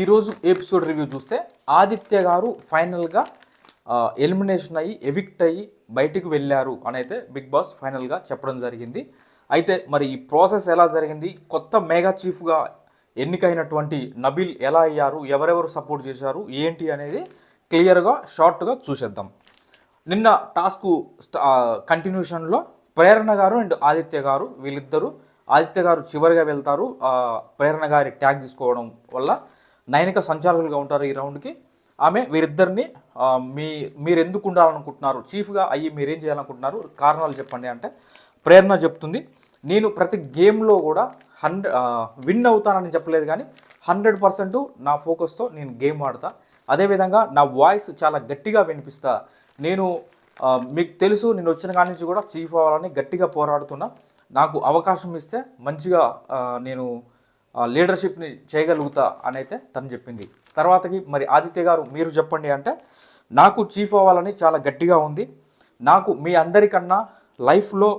ఈరోజు episode review చూస్తే ఆదిత్య గారు ఫైనల్గా ఎలిమినేషన్ అయ్యి ఎవిక్ట్ అయ్యి బయటికి వెళ్ళారు అని అయితే బిగ్ బాస్ ఫైనల్గా చెప్పడం జరిగింది. అయితే మరి ఈ ప్రాసెస్ ఎలా జరిగింది? కొత్త మెగా చీఫ్గా ఎన్నికైనటువంటి నబిల్ ఎలా అయ్యారు? ఎవరెవరు సపోర్ట్ చేశారు? ఏంటి అనేది క్లియర్గా షార్ట్గా చూసేద్దాం. నిన్న టాస్క్ కంటిన్యూషన్లో ప్రేరణ గారు అండ్ ఆదిత్య గారు వీళ్ళిద్దరూ ఆదిత్య గారు చివరిగా వెళ్తారు. ప్రేరణ గారి ట్యాగ్ తీసుకోవడం వల్ల నయనిక సంచాలకులుగా ఉంటారు ఈ రౌండ్కి. ఆమె వీరిద్దరిని మీ మీరు ఎందుకు ఉండాలనుకుంటున్నారు చీఫ్గా అయ్యి మీరేం చేయాలనుకుంటున్నారు? కారణాలు చెప్పండి అంటే ప్రేరణ చెప్తుంది. నేను ప్రతి గేమ్లో కూడా హండ్రెడ్ విన్ అవుతానని చెప్పలేదు కానీ హండ్రెడ్ పర్సెంట్ నా ఫోకస్తో నేను గేమ్ ఆడతా. అదేవిధంగా నా వాయిస్ చాలా గట్టిగా వినిపిస్తా. నేను మీకు తెలుసు నేను వచ్చిన కాడి నుంచి కూడా చీఫ్ అవ్వాలని గట్టిగా పోరాడుతున్నా. నాకు అవకాశం ఇస్తే మంచిగా నేను లీడర్షిప్ని చేయగలుగుతా అని అయితే తను చెప్పింది. తర్వాతకి మరి ఆదిత్య గారు మీరు చెప్పండి అంటే నాకు చీఫ్ అవ్వాలని చాలా గట్టిగా ఉంది. నాకు మీ అందరికన్నా లైఫ్లో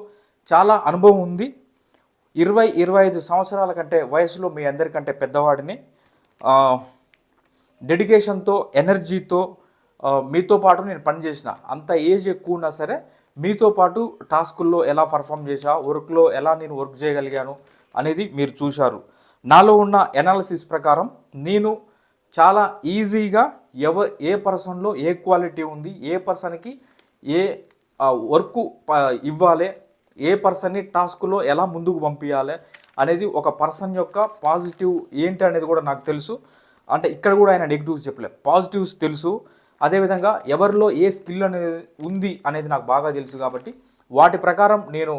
చాలా అనుభవం ఉంది. ఇరవై ఇరవై ఐదు సంవత్సరాల కంటే వయసులో మీ అందరికంటే పెద్దవాడిని. డెడికేషన్తో ఎనర్జీతో మీతో పాటు నేను పనిచేసిన అంత ఏజ్ ఎక్కువ ఉన్నా సరే మీతో పాటు టాస్కుల్లో ఎలా పర్ఫామ్ చేశా వర్క్లో ఎలా నేను వర్క్ చేయగలిగాను అనేది మీరు చూశారు. నాలో ఉన్న ఎనాలిసిస్ ప్రకారం నేను చాలా ఈజీగా ఎవ ఏ పర్సన్లో ఏ క్వాలిటీ ఉంది ఏ పర్సన్కి ఏ వర్క్ ఇవ్వాలి ఏ పర్సన్ని టాస్క్లో ఎలా ముందుకు పంపించాలి అనేది ఒక పర్సన్ యొక్క పాజిటివ్ ఏంటి అనేది కూడా నాకు తెలుసు. అంటే ఇక్కడ కూడా ఆయన నెగిటివ్స్ చెప్పలే. పాజిటివ్స్ తెలుసు. అదేవిధంగా ఎవరిలో ఏ స్కిల్ అనేది ఉంది అనేది నాకు బాగా తెలుసు కాబట్టి వాటి ప్రకారం నేను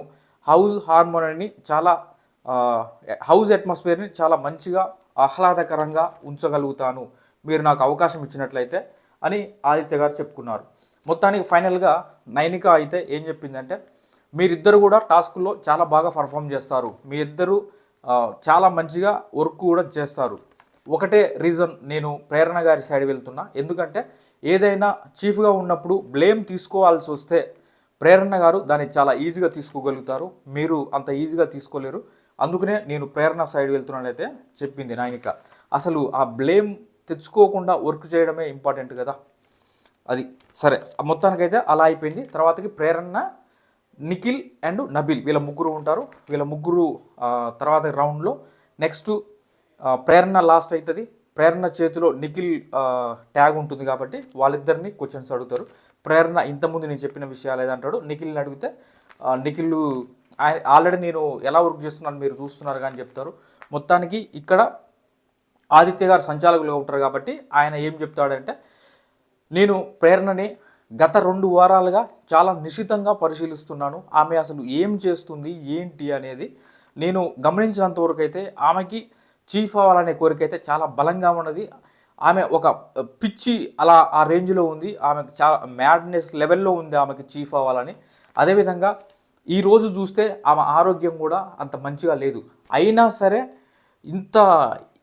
హౌస్ హార్మోనీని చాలా హౌస్ అట్మాస్ఫియర్ని చాలా మంచిగా ఆహ్లాదకరంగా ఉంచగలుగుతాను. మీరు నాకు అవకాశం ఇచ్చినట్లయితే అని ఆదిత్య గారు చెప్పుకున్నారు. మొత్తానికి ఫైనల్గా నైనిక అయితే ఏం చెప్పిందంటే మీరిద్దరు కూడా టాస్క్లో చాలా బాగా పర్ఫామ్ చేస్తారు. మీ ఇద్దరు చాలా మంచిగా వర్క్ కూడా చేస్తారు. ఒకటే రీజన్ నేను ప్రేరణ గారి సైడ్ వెళ్తున్నా. ఎందుకంటే ఏదైనా చీఫ్గా ఉన్నప్పుడు బ్లేమ్ తీసుకోవాల్సి వస్తే ప్రేరణ గారు దాన్ని చాలా ఈజీగా తీసుకోగలుగుతారు. మీరు అంత ఈజీగా తీసుకోలేరు. అందుకనే నేను ప్రేరణ సైడ్ వెళ్తున్నానైతే చెప్పింది నాయనిక. అసలు ఆ బ్లేమ్ తెచ్చుకోకుండా వర్క్ చేయడమే ఇంపార్టెంట్ కదా. అది సరే ఆ మొత్తానికైతే అలా అయిపోయింది. తర్వాతకి ప్రేరణ నిఖిల్ అండ్ నబిల్ వీళ్ళ ముగ్గురు ఉంటారు. వీళ్ళ ముగ్గురు తర్వాత రౌండ్లో నెక్స్ట్ ప్రేరణ లాస్ట్ అవుతుంది ప్రేరణ చేతిలో నిఖిల్ ట్యాగ్ ఉంటుంది కాబట్టి వాళ్ళిద్దరిని క్వశ్చన్స్ అడుగుతారు. ప్రేరణ ఇంతకుముందు నేను చెప్పిన విషయాలు ఏదంటాడు? నిఖిల్ని అడిగితే నిఖిల్ ఆల్రెడీ నేను ఎలా వర్క్ చేస్తున్నాను మీరు చూస్తున్నారు కానీ చెప్తారు. మొత్తానికి ఇక్కడ ఆదిత్య గారు సంచాలకులుగా ఉంటారు కాబట్టి ఆయన ఏం చెప్తాడంటే నేను ప్రేరణని గత రెండు వారాలుగా చాలా నిశితంగా పరిశీలిస్తున్నాను. ఆమె అసలు ఏం చేస్తుంది ఏంటి అనేది నేను గమనించినంత వరకు అయితే ఆమెకి చీఫ్ అవ్వాలనే కోరిక అయితే చాలా బలంగా ఉన్నది. ఆమె ఒక పిచ్చి అలా ఆ రేంజ్లో ఉంది. ఆమె చాలా మ్యాడ్నెస్ లెవెల్లో ఉంది ఆమెకి చీఫ్ అవ్వాలని. అదేవిధంగా ఈ రోజు చూస్తే ఆమె ఆరోగ్యం కూడా అంత మంచిగా లేదు. అయినా సరే ఇంత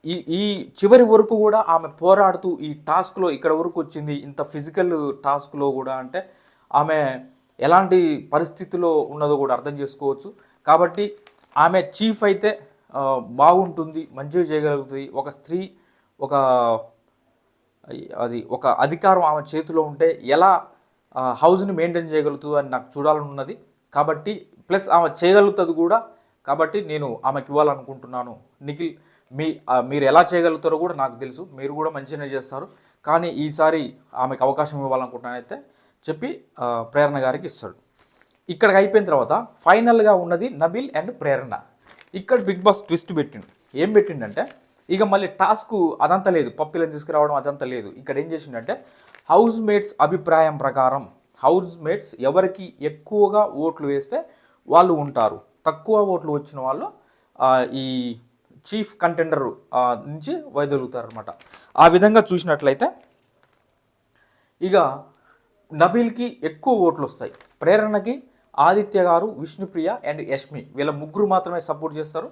ఈ ఈ చివరి వరకు కూడా ఆమె పోరాడుతూ ఈ టాస్క్లో ఇక్కడ వరకు వచ్చింది. ఇంత ఫిజికల్ టాస్క్లో కూడా అంటే ఆమె ఎలాంటి పరిస్థితిలో ఉన్నదో కూడా అర్థం చేసుకోవచ్చు. కాబట్టి ఆమె చీఫ్ అయితే బాగుంటుంది మంచిగా చేయగలుగుతుంది. ఒక స్త్రీ ఒక అది ఒక అధికారం ఆమె చేతిలో ఉంటే ఎలా హౌస్ని మెయింటైన్ చేయగలుగుతుంది అని నాకు చూడాలని ఉన్నది కాబట్టి ప్లస్ ఆమె చేయగలుగుతుంది కూడా. కాబట్టి నేను ఆమెకి ఇవ్వాలనుకుంటున్నాను. నిఖిల్ మీ మీరు ఎలా చేయగలుగుతారో కూడా నాకు తెలుసు. మీరు కూడా మంచిగానే చేస్తారు. కానీ ఈసారి ఆమెకు అవకాశం ఇవ్వాలనుకుంటున్నానైతే చెప్పి ప్రేరణ గారికి ఇస్తాడు. ఇక్కడికి అయిపోయిన తర్వాత ఫైనల్గా ఉన్నది నబిల్ అండ్ ప్రేరణ. ఇక్కడ బిగ్ బాస్ ట్విస్ట్ పెట్టిండు. ఏం పెట్టిండంటే ఇక మళ్ళీ టాస్క్ అదంతా లేదు. పప్పులను తీసుకురావడం అదంతా లేదు. ఇక్కడ ఏం చేసిండంటే హౌస్ మేట్స్ అభిప్రాయం ప్రకారం హౌస్ మేట్స్ ఎవరికి ఎక్కువగా ఓట్లు వేస్తే వాళ్ళు ఉంటారు. తక్కువ ఓట్లు వచ్చిన వాళ్ళు ఈ చీఫ్ కంటెండర్ నుంచి వైదొలుగుతారు అనమాట ఆ విధంగా చూసినట్లయితే ఇక నబీల్కి ఎక్కువ ఓట్లు వస్తాయి. ప్రేరణకి ఆదిత్య గారు విష్ణుప్రియ అండ్ యష్మి వీళ్ళ ముగ్గురు మాత్రమే సపోర్ట్ చేస్తారు.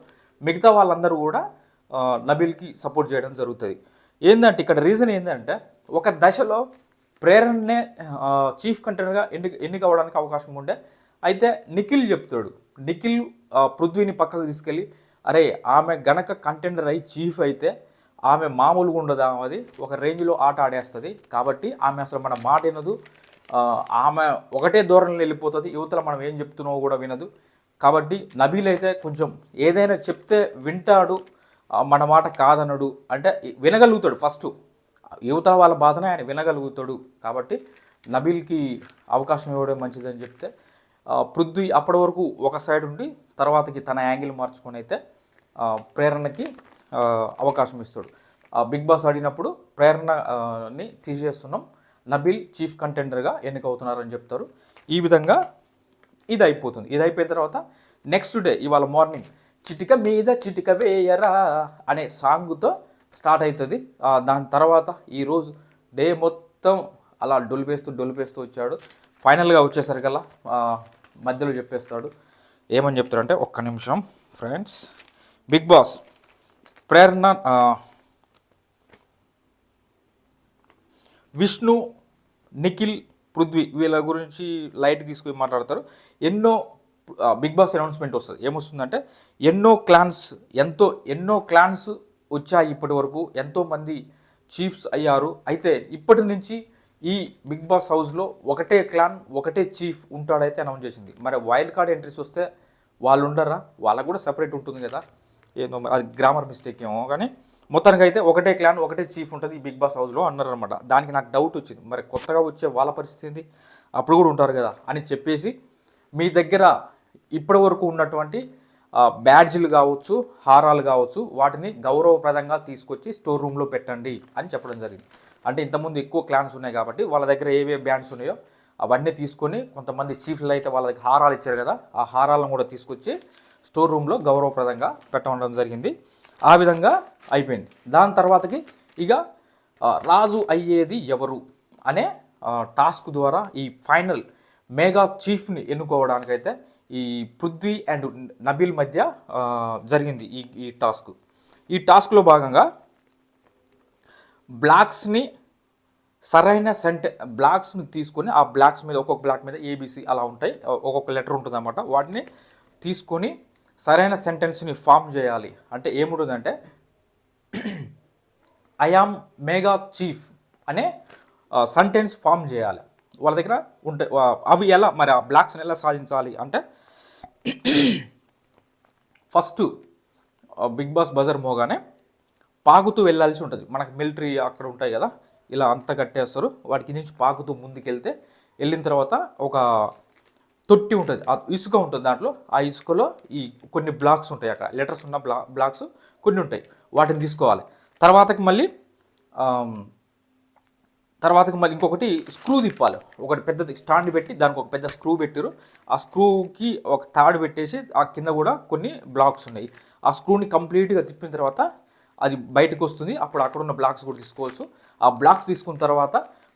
మిగతా వాళ్ళందరూ కూడా నబీల్కి సపోర్ట్ చేయడం జరుగుతుంది. ఏంటంటే ఇక్కడ రీజన్ ఏంటంటే ఒక దశలో ప్రేరణనే చీఫ్ కంటెండర్గా ఎన్ని ఎన్నిక అవ్వడానికి అవకాశం ఉండే. అయితే నిఖిల్ చెప్తాడు. నిఖిల్ పృథ్వీని పక్కకు తీసుకెళ్ళి అరే ఆమె గనక కంటెండర్ అయి చీఫ్ అయితే ఆమె మామూలుగా ఉండదు ఆమెది ఒక రేంజ్లో ఆట ఆడేస్తుంది. కాబట్టి ఆమె అసలు మన మాట వినదు. ఆమె ఒకటే ధోరణిలో వెళ్ళిపోతుంది. యువతలో మనం ఏం చెప్తున్నావో కూడా వినదు. కాబట్టి నబీల్ అయితే కొంచెం ఏదైనా చెప్తే వింటాడు. మన మాట కాదనడు. అంటే వినగలుగుతాడు ఫస్ట్. యువతల వాళ్ళ బాధనే ఆయన వినగలుగుతాడు. కాబట్టి నబీల్కి అవకాశం ఇవ్వడం మంచిదని చెప్తే పృథ్వీ అప్పటి వరకు ఒక సైడ్ ఉండి తర్వాతకి తన యాంగిల్ మార్చుకొని అయితే ప్రేరణకి అవకాశం ఇస్తాడు. బిగ్ బాస్ ఆడినప్పుడు ప్రేరణని తీసేస్తున్నాం. నబీల్ చీఫ్ కంటెండర్గా ఎన్నికవుతున్నారని చెప్తారు. ఈ విధంగా ఇది అయిపోతుంది ఇది అయిపోయిన తర్వాత నెక్స్ట్ డే ఇవాళ మార్నింగ్ చిటిక మీద చిటిక వేయరా అనే సాంగ్తో స్టార్ట్ అవుతుంది. దాని తర్వాత ఈరోజు డే మొత్తం అలా డొలిపేస్తూ డొలిపేస్తూ వచ్చాడు. ఫైనల్గా వచ్చేసరికల్లా మధ్యలో చెప్పేస్తాడు. ఏమని చెప్తాడంటే ఒక్క నిమిషం friends. Bigg Boss Prerana Vishnu Nikhil Prithvi వీళ్ళ గురించి లైట్ తీసుకుని మాట్లాడతారు. ఎన్నో బిగ్ బాస్ అనౌన్స్మెంట్ వస్తుంది. ఏమొస్తుందంటే ఎన్నో క్లాన్స్ ఎంతో ఎన్నో క్లాన్స్ వచ్చాయి ఇప్పటి వరకు. ఎంతోమంది చీఫ్స్ అయ్యారు. అయితే ఇప్పటి నుంచి ఈ బిగ్ బాస్ హౌస్లో ఒకటే క్లాన్ ఒకటే చీఫ్ ఉంటాడైతే అనౌన్స్ చేసింది. మరి వైల్డ్ కార్డ్ ఎంట్రీస్ వస్తే వాళ్ళు ఉండరా? వాళ్ళకు కూడా సపరేట్ ఉంటుంది కదా. ఏదో అది గ్రామర్ మిస్టేక్ ఏమో కానీ మొత్తానికి అయితే ఒకటే క్లాన్ ఒకటే చీఫ్ ఉంటుంది ఈ బిగ్ బాస్ హౌస్లో అన్నారనమాట దానికి నాకు డౌట్ వచ్చింది. మరి కొత్తగా వచ్చే వాళ్ళ పరిస్థితి అప్పుడు కూడా ఉంటారు కదా అని చెప్పేసి మీ దగ్గర ఇప్పటి వరకు ఉన్నటువంటి బ్యాడ్జ్లు కావచ్చు హారాలు కావచ్చు వాటిని గౌరవప్రదంగా తీసుకొచ్చి స్టోర్ రూమ్లో పెట్టండి అని చెప్పడం జరిగింది. అంటే ఇంతకుముందు ఎక్కువ క్లాన్స్ ఉన్నాయి కాబట్టి వాళ్ళ దగ్గర ఏవే బ్యాండ్స్ ఉన్నాయో అవన్నీ తీసుకొని కొంతమంది చీఫ్లు అయితే వాళ్ళ దగ్గర హారాలు ఇచ్చారు కదా ఆ హారాలను కూడా తీసుకొచ్చి స్టోర్ రూమ్లో గౌరవప్రదంగా పెట్టడం జరిగింది. ఆ విధంగా అయిపోయింది. దాని తర్వాతకి ఇక రాజు అయ్యేది ఎవరు అనే టాస్క్ ద్వారా ఈ ఫైనల్ మెగా చీఫ్ని ఎన్నుకోవడానికైతే ఈ పృథ్వీ అండ్ నబీల్ మధ్య జరిగింది ఈ ఈ టాస్క్. ఈ టాస్క్లో భాగంగా బ్లాక్స్ని సరైన సెంట బ్లాక్స్ని తీసుకొని ఆ బ్లాక్స్ మీద ఒక్కొక్క బ్లాక్ మీద ఏబిసి అలా ఉంటాయి. ఒక్కొక్క లెటర్ ఉంటుందన్నమాట. వాటిని తీసుకొని సరైన సెంటెన్స్ని ఫామ్ చేయాలి. అంటే ఏముంటుందంటే ఐ మేఘా మేగా చీఫ్ అనే సెంటెన్స్ ఫామ్ చేయాలి. వాళ్ళ దగ్గర ఉంటాయి అవి ఎలా మరి ఆ బ్లాక్స్ని ఎలా సాధించాలి అంటే ఫస్ట్ బిగ్ బాస్ బజర్ మోగానే పాకుతూ వెళ్ళాల్సి ఉంటుంది. మనకు మిలిటరీ అక్కడ ఉంటాయి కదా ఇలా అంత కట్టేస్తారు. వాటికి నుంచి పాకుతూ ముందుకెళ్తే వెళ్ళిన తర్వాత ఒక తొట్టి ఉంటుంది. ఆ ఇసుక ఉంటుంది దాంట్లో. ఆ ఇసుకలో ఈ కొన్ని బ్లాక్స్ ఉంటాయి అక్కడ. లెటర్స్ ఉన్న బ్లా బ్లాక్స్ కొన్ని ఉంటాయి. వాటిని తీసుకోవాలి. తర్వాతకి మళ్ళీ తర్వాత మళ్ళీ ఇంకొకటి స్క్రూ తిప్పాలి. ఒకటి పెద్దది స్టాండ్ పెట్టి దానికి ఒక పెద్ద స్క్రూ పెట్టారు ఆ స్క్రూకి ఒక తాడు పెట్టేసి ఆ కింద కూడా కొన్ని బ్లాక్స్ ఉన్నాయి. ఆ స్క్రూని కంప్లీట్గా తిప్పిన తర్వాత అది బయటకు వస్తుంది. అప్పుడు అక్కడ ఉన్న బ్లాక్స్ కూడా తీసుకోవచ్చు. ఆ బ్లాక్స్ తీసుకున్న తర్వాత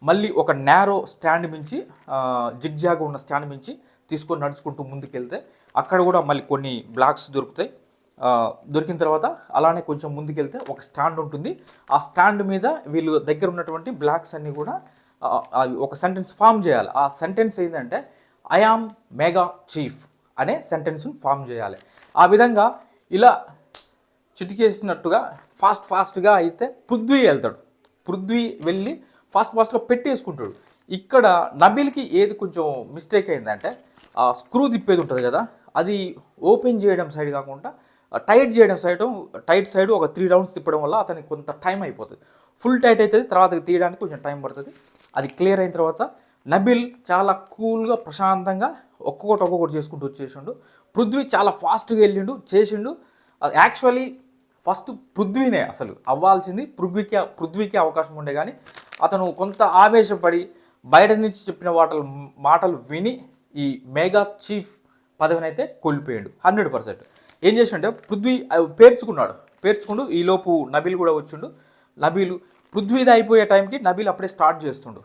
మళ్ళీ ఒక నేరో స్టాండ్ మించి జిగ్జాగ్ ఉన్న స్టాండ్ మించి తీసుకొని నడుచుకుంటూ ముందుకెళ్తే అక్కడ కూడా మళ్ళీ కొన్ని బ్లాక్స్ దొరుకుతాయి. దొరికిన తర్వాత అలానే కొంచెం ముందుకెళ్తే ఒక స్టాండ్ ఉంటుంది. ఆ స్టాండ్ మీద వీళ్ళు దగ్గర ఉన్నటువంటి బ్లాక్స్ అన్నీ కూడా అవి ఒక సెంటెన్స్ ఫామ్ చేయాలి. ఆ సెంటెన్స్ ఏంటంటే ఐ ఆమ్ మెగా చీఫ్ అనే సెంటెన్స్ని ఫామ్ చేయాలి. ఆ విధంగా ఇలా చిటికేసినట్టుగా ఫాస్ట్ ఫాస్ట్గా అయితే పృథ్వీ వెళ్తాడు. పృథ్వీ వెళ్ళి ఫాస్ట్ ఫాస్ట్గా పెట్టేసుకుంటాడు. ఇక్కడ నబిల్కి ఏది కొంచెం మిస్టేక్ అయిందంటే ఆ స్క్రూ తిప్పేది ఉంటుంది కదా అది ఓపెన్ చేయడం సైడ్ కాకుండా టైట్ చేయడం సైడ్ టైట్ సైడ్ ఒక త్రీ రౌండ్స్ తిప్పడం వల్ల అతనికి కొంత టైం అయిపోతుంది. ఫుల్ టైట్ అవుతుంది తర్వాత తీయడానికి కొంచెం టైం పడుతుంది. అది క్లియర్ అయిన తర్వాత నబిల్ చాలా కూల్గా ప్రశాంతంగా ఒక్కొక్కటి ఒక్కొక్కటి చేసుకుంటూ వచ్చేసిండు. పృథ్వీ చాలా ఫాస్ట్గా వెళ్ళిండు చేసిండు. యాక్చువల్లీ ఫస్ట్ పృథ్వీనే అసలు అవ్వాల్సింది. పృథ్వీకి పృథ్వీకి అవకాశం ఉండే కానీ అతను కొంత ఆవేశపడి బయట నుంచి చెప్పిన వాటలు మాటలు విని ఈ మెగా చీఫ్ పదవిని అయితే కోల్పోయాడు. Hundred percent. ఏం చేసిండే పృథ్వీ పేర్చుకున్నాడు. పేర్చుకుండు ఈలోపు నబీల్ కూడా వచ్చిండు. నబీలు పృథ్వీది అయిపోయే టైంకి నబీల్ అప్పుడే స్టార్ట్ చేస్తుండు.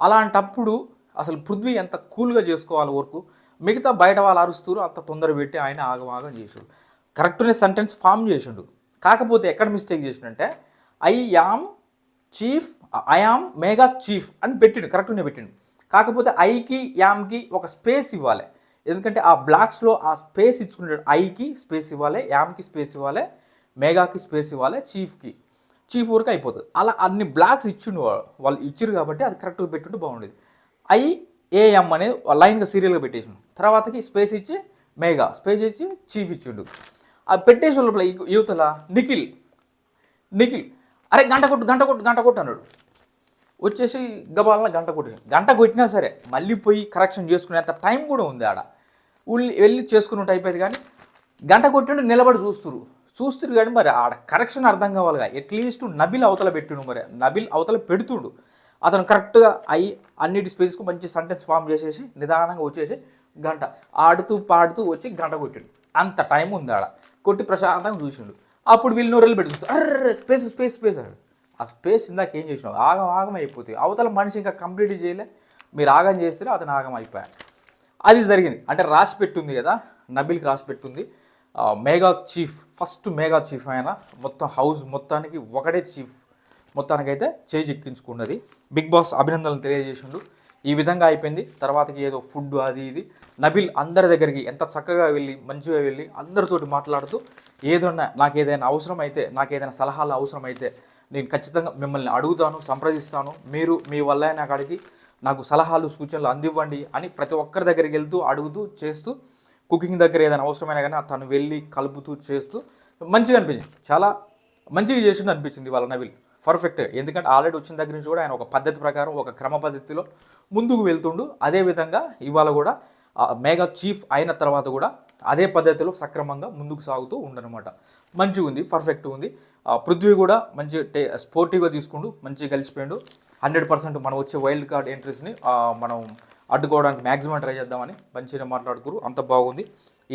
అలాంటప్పుడు అసలు పృథ్వీ ఎంత కూల్గా చేసుకోవాలి వర్క్? మిగతా బయట వాళ్ళు అరుస్తారు అంత తొందర పెట్టి ఆయన ఆగమాగం చేసాడు. కరెక్ట్నే సెంటెన్స్ ఫామ్ చేసిండు. కాకపోతే ఎక్కడ mistake చేసిండంటే I am chief I am mega chief అని పెట్టిండు కరెక్ట్నే పెట్టిండు. కాకపోతే ఐకి యామ్కి ఒక స్పేస్ ఇవ్వాలి. ఎందుకంటే ఆ బ్లాక్స్లో ఆ స్పేస్ ఇచ్చుకుంటాడు ఐకి స్పేస్ ఇవ్వాలి యామ్కి స్పేస్ ఇవ్వాలి మేఘాకి స్పేస్ ఇవ్వాలి చీఫ్కి చీఫ్ వరకు అయిపోతుంది. అలా అన్ని బ్లాక్స్ ఇచ్చిండు వాళ్ళు వాళ్ళు ఇచ్చిరు కాబట్టి అది కరెక్ట్గా పెట్టుంటే బాగుండేది. ఐ ఏఎం అనేది లైన్గా సీరియల్గా పెట్టేసిండు. తర్వాతకి స్పేస్ ఇచ్చి మేఘా స్పేస్ ఇచ్చి చీఫ్ ఇచ్చిండు. అది పెట్టేసి లోపల యువతల నిఖిల్ నిఖిల్ అరే గంట కొట్టు గంట కొట్టు గంట కొట్టు అన్నాడు. వచ్చేసి గబాలన గంట కొట్టేసి గంట కొట్టినా సరే మళ్ళీ పోయి కరెక్షన్ చేసుకునేంత టైం కూడా ఉంది ఆడ. ఉల్లి వెళ్ళి చేసుకున్నట్టు అయిపోయింది కానీ గంట కొట్టిండు నిలబడి చూస్తురు చూస్తురు కానీ మరి ఆడ కరెక్షన్ అర్థం కావాలిగా. అట్లీస్ట్ నబిల్ అవతల పెట్టిండు మరి. నబిల్ అవతల పెడుతుండు. అతను కరెక్ట్గా అయి అన్నిటి స్పేస్కు మంచి సెంటెన్స్ ఫామ్ చేసేసి నిదానంగా వచ్చేసి గంట ఆడుతూ పాడుతూ వచ్చి గంట కొట్టిండు. అంత టైం ఉంది ఆడ. కొట్టి ప్రశాంతంగా చూసిండు. అప్పుడు వీళ్ళు నూరెళ్ళు పెడుతుంది అర్రే స్పేస్ స్పేస్ స్పేస్ అన్నాడు ఆ స్పేస్ ఇందాక ఏం చేసినావు? ఆగం ఆగం అయిపోతుంది అవతల మనిషి ఇంకా కంప్లీట్ చేయలే. మీరు ఆగం చేస్తే అతను ఆగం అయిపోయాడు అది జరిగింది. అంటే రాసి పెట్టుంది కదా నబిల్కి రాసి పెట్టుంది. Mega chief first mega chief ఆయన మొత్తం హౌస్ మొత్తానికి ఒకటే చీఫ్ మొత్తానికైతే చేయి ఎక్కించుకున్నది. బిగ్ బాస్ అభినందనలు తెలియజేసిండు. ఈ విధంగా అయిపోయింది. తర్వాతకి ఏదో ఫుడ్ అది ఇది. నబిల్ అందరి దగ్గరికి ఎంత చక్కగా వెళ్ళి మంచిగా వెళ్ళి అందరితోటి మాట్లాడుతూ ఏదన్నా నాకు ఏదైనా అవసరం అయితే నాకు ఏదైనా సలహాలు అవసరం అయితే నేను ఖచ్చితంగా మిమ్మల్ని అడుగుతాను సంప్రదిస్తాను. మీరు మీ వల్ల నాకు అడిగి నాకు సలహాలు సూచనలు అందివ్వండి అని ప్రతి ఒక్కరి దగ్గరికి వెళ్తూ అడుగుతూ చేస్తూ కుకింగ్ దగ్గర ఏదైనా అవసరమైనా కానీ తను వెళ్ళి కలుపుతూ చేస్తూ మంచిగా అనిపించింది. చాలా మంచిగా చేసింది అనిపించింది వాళ్ళ నవిల్ పర్ఫెక్ట్ ఎందుకంటే ఆల్రెడీ వచ్చిన దగ్గర నుంచి కూడా ఆయన ఒక పద్ధతి ప్రకారం ఒక క్రమ పద్ధతిలో ముందుకు వెళ్తుండు. అదేవిధంగా ఇవాళ కూడా మేఘా చీఫ్ అయిన తర్వాత కూడా అదే పద్ధతిలో సక్రమంగా ముందుకు సాగుతూ ఉండనమాట. మంచిగా ఉంది పర్ఫెక్ట్ ఉంది. పృథ్వీ కూడా మంచి టే స్పోర్టివ్గా తీసుకుండు మంచిగా కలిసిపోయిండు. హండ్రెడ్ పర్సెంట్ మనం వచ్చే వైల్డ్ కార్డ్ ఎంట్రీస్ని మనం అడ్డుకోవడానికి మ్యాక్సిమం ట్రై చేద్దామని మంచిగా మాట్లాడుకురు. అంత బాగుంది.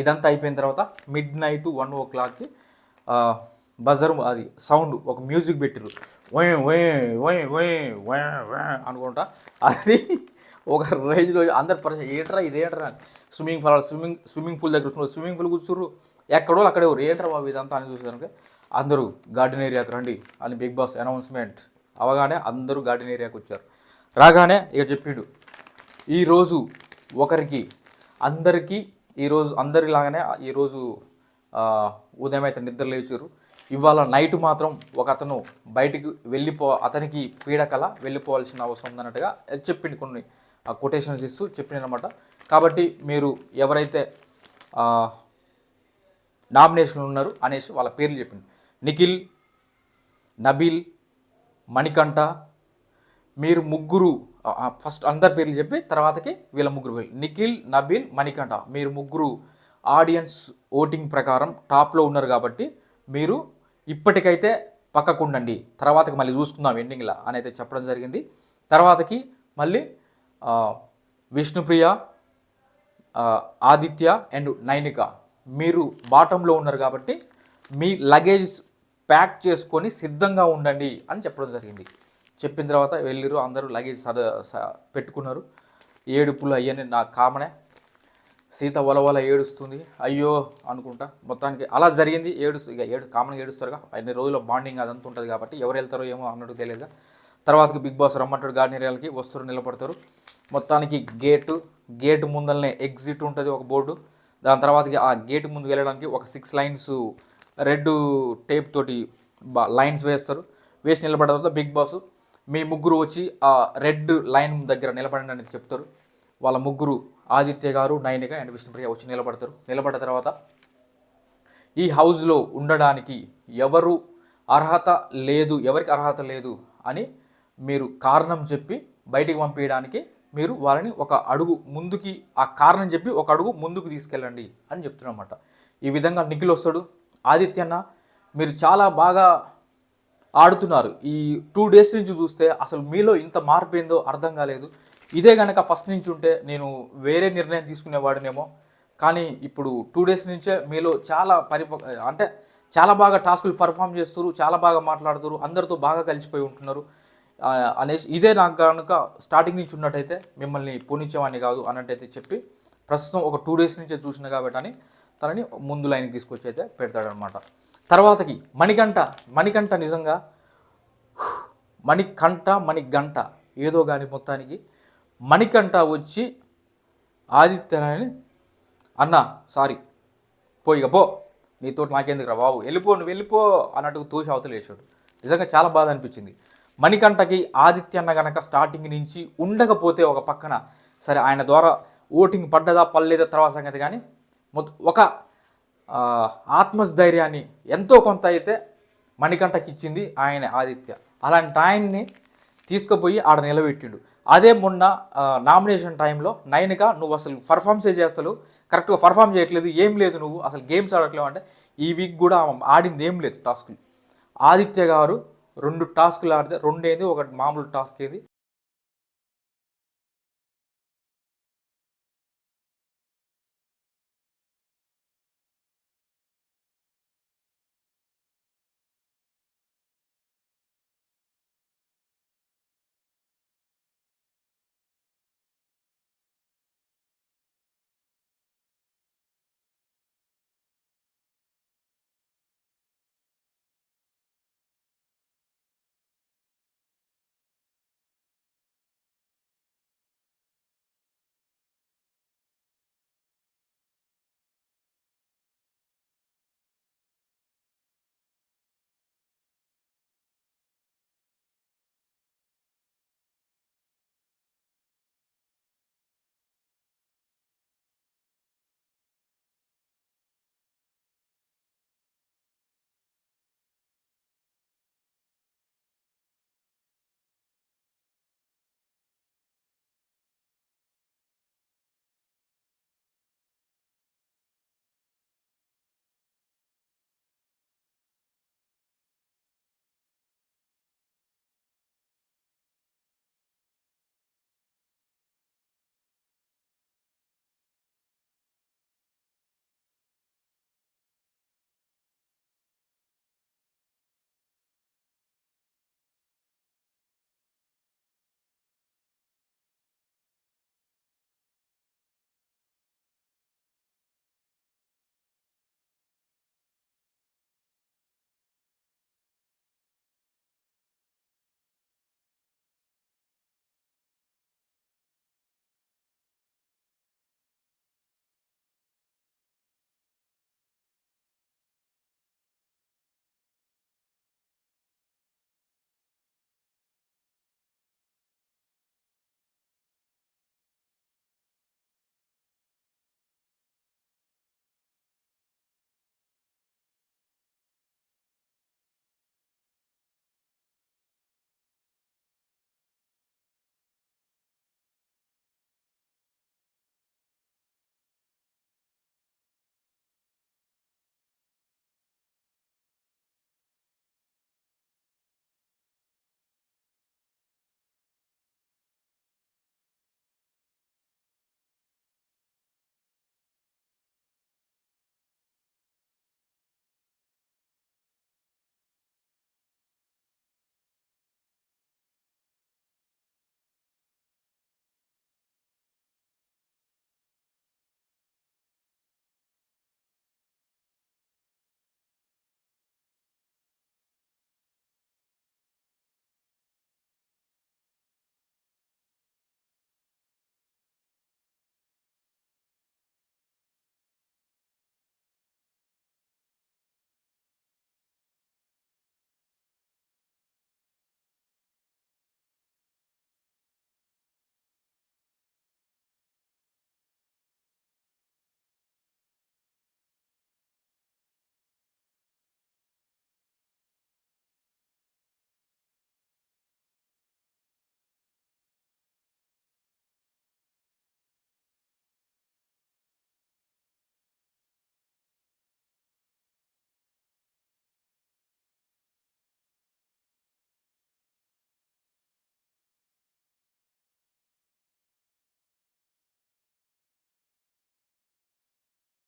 ఇదంతా అయిపోయిన తర్వాత మిడ్ నైట్ వన్ ఓ క్లాక్కి బజర్ అది సౌండ్ ఒక మ్యూజిక్ పెట్టిరు వే వే వే వే వే వే అనుకుంటా. అది ఒక రేంజ్లో అందరు పరిచయం. ఏంట్రా ఇదేంట్రా swimming pool swimming swimming pool దగ్గర కూర్చున్నారు. స్విమ్మింగ్ పూల్ కూర్చుర్రు. ఎక్కడో అక్కడే ఎవరు ఏంట్రా బాబు ఇదంతా అని చూసారంటే అందరూ గార్డెన్ ఏరియాకి రండి అని బిగ్ బాస్ అనౌన్స్మెంట్ అవగానే అందరూ గార్డెన్ ఏరియాకి వచ్చారు. రాగానే ఇక చెప్పిండు ఈరోజు ఒకరికి అందరికీ ఈరోజు అందరిలాగానే ఈరోజు ఆ, ఉదయం అయితే నిద్ర లేచారు. ఇవాళ నైట్ మాత్రం ఒక అతను బయటికి వెళ్ళిపో అతనికి పీడకల వెళ్ళిపోవాల్సిన అవసరం ఉందన్నట్టుగా చెప్పింది కొన్ని కొటేషన్స్ ఇస్తూ చెప్పిందనమాట కాబట్టి మీరు ఎవరైతే నామినేషన్లు ఉన్నారు అనేసి వాళ్ళ పేర్లు చెప్పింది నిఖిల్ నబీల్ మణికంఠ మీరు ముగ్గురు ఫస్ట్ అందరి పేర్లు చెప్పి తర్వాతకి వీళ్ళ ముగ్గురు పేర్లు. నిఖిల్ నబీల్ మణికంఠ. మీరు ముగ్గురు ఆడియన్స్ ఓటింగ్ ప్రకారం టాప్లో ఉన్నారు కాబట్టి మీరు ఇప్పటికైతే పక్కకు ఉండండి. తర్వాతకి మళ్ళీ చూసుకుందాం ఎండింగ్లా అని అయితే చెప్పడం జరిగింది. తర్వాతకి మళ్ళీ విష్ణుప్రియ ఆదిత్య అండ్ నైనిక. మీరు బాటంలో ఉన్నారు కాబట్టి మీ లగేజ్ ప్యాక్ చేసుకొని సిద్ధంగా ఉండండి అని చెప్పడం జరిగింది. చెప్పిన తర్వాత వెళ్ళిరు అందరూ లగేజ్ సద స- పెట్టుకున్నారు. ఏడుపులు అయ్యని నా కామనే. సీత వలవల ఏడుస్తుంది. అయ్యో అనుకుంటా. మొత్తానికి అలా జరిగింది. ఏడు ఇక ఏడు కామన్గా ఏడుస్తారుగా. అన్ని రోజుల బాండింగ్ అదంతా ఉంటుంది కాబట్టి ఎవరు వెళ్తారో ఏమో అన్నట్టు తెలియదు. తర్వాతకి బిగ్ బాస్ రమ్మంటాడు గార్డెన్ ఏరియాలకి వస్తారు నిలబడతారు. మొత్తానికి గేటు గేటు ముందలనే ఎగ్జిట్ ఉంటుంది ఒక బోర్డు. దాని తర్వాతకి ఆ గేటు ముందు వెళ్ళడానికి ఒక సిక్స్ లైన్స్ రెడ్ టేప్ తోటి బా లైన్స్ వేస్తారు. వేసి నిలబడిన తర్వాత బిగ్ బాస్ మీ ముగ్గురు వచ్చి ఆ రెడ్ లైన్ దగ్గర నిలబడండి అని చెప్తారు. వాళ్ళ ముగ్గురు ఆదిత్య గారు నైనిక అండ్ విష్ణుప్రియ వచ్చి నిలబడతారు. నిలబడిన తర్వాత ఈ హౌస్లో ఉండడానికి ఎవరు అర్హత లేదు ఎవరికి అర్హత లేదు అని మీరు కారణం చెప్పి బయటికి పంపించడానికి మీరు వారిని ఒక అడుగు ముందుకి ఆ కారణం చెప్పి ఒక అడుగు ముందుకు తీసుకెళ్ళండి అని చెప్తున్నమాట. ఈ విధంగా నిఖిల్ వస్తాడు. ఆదిత్యన్న మీరు చాలా బాగా ఆడుతున్నారు. ఈ టూ డేస్ నుంచి చూస్తే అసలు మీలో ఇంత మార్పు ఏందో అర్థం కాలేదు. ఇదే కనుక ఫస్ట్ నుంచి ఉంటే నేను వేరే నిర్ణయం తీసుకునేవాడినేమో. కానీ ఇప్పుడు టూ డేస్ నుంచే మీలో చాలా పరిప అంటే చాలా బాగా టాస్కులు పర్ఫామ్ చేస్తారు చాలా బాగా మాట్లాడుతారు అందరితో బాగా కలిసిపోయి ఉంటున్నారు. అనేసి ఇదే నాకు కనుక స్టార్టింగ్ నుంచి ఉన్నట్టయితే మిమ్మల్ని పూనించేవాడిని కాదు అన్నట్టయితే చెప్పి ప్రస్తుతం ఒక టూ డేస్ నుంచే చూసిన కాబట్టి అని తనని ముందు లైన్కి తీసుకొచ్చి అయితే పెడతాడనమాట. తర్వాతకి మణికంఠ మణికంఠ నిజంగా మణికంఠ మణిగంట ఏదో కానీ మొత్తానికి మణికంఠ వచ్చి ఆదిత్యనాయని అన్న సారీ పో ఇక పో నీతో నాకెందుకురా బాబు వెళ్ళిపో నువ్వు వెళ్ళిపో అన్నట్టు తోసి అవతలేసాడు నిజంగా చాలా బాధ అనిపించింది. మణికంఠకి ఆదిత్య అన్న గనక స్టార్టింగ్ నుంచి ఉండకపోతే ఒక పక్కన సరే ఆయన ద్వారా ఓటింగ్ పడ్డదా పడలేదా తర్వాత సంగతి కానీ ఒక ఆత్మస్థైర్యాన్ని ఎంతో కొంత అయితే మణికంఠకి ఇచ్చింది ఆయన ఆదిత్య. అలాంటి ఆయన్ని తీసుకుపోయి ఆడ నిలబెట్టిండు. అదే మొన్న నామినేషన్ టైంలో నైన్గా నువ్వు అసలు పర్ఫామ్సే చేస్తలు కరెక్ట్గా పర్ఫామ్ చేయట్లేదు ఏం లేదు నువ్వు అసలు గేమ్స్ ఆడట్లేవు అంటే ఈ వీక్ కూడా ఆడింది ఏం లేదు టాస్క్లు. ఆదిత్య గారు రెండు టాస్కులు ఆడితే రెండేది ఒకటి మామూలు టాస్క్ ఏది